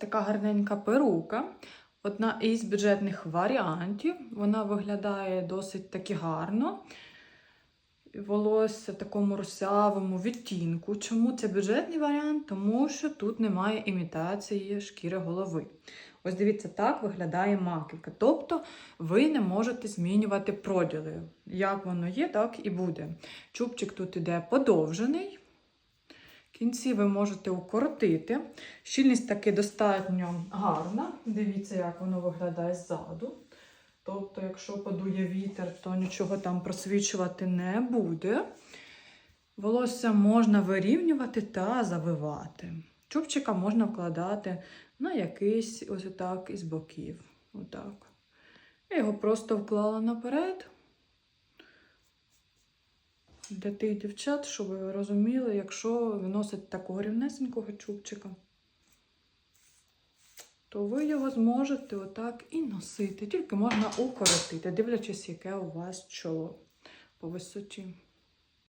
Така гарненька перука. Одна із бюджетних варіантів. Вона виглядає досить таки гарно. Волосся в такому русявому відтінку. Чому це бюджетний варіант? Тому що тут немає імітації шкіри голови. Ось дивіться, так виглядає маківка. Тобто ви не можете змінювати проділи. Як воно є, так і буде. Чубчик тут іде подовжений. Кінці ви можете укоротити. Щільність таки достатньо гарна. Дивіться, як воно виглядає ззаду. Тобто, якщо подує вітер, то нічого там просвічувати не буде. Волосся можна вирівнювати та завивати. Чубчика можна вкладати на якийсь ось отак із боків. Отак. Я його просто вклала наперед. Для тих дівчат, щоб ви розуміли, якщо ви носите такого рівнесенького чубчика, то ви його зможете отак і носити. Тільки можна укоротити, дивлячись, яке у вас чоло по висоті.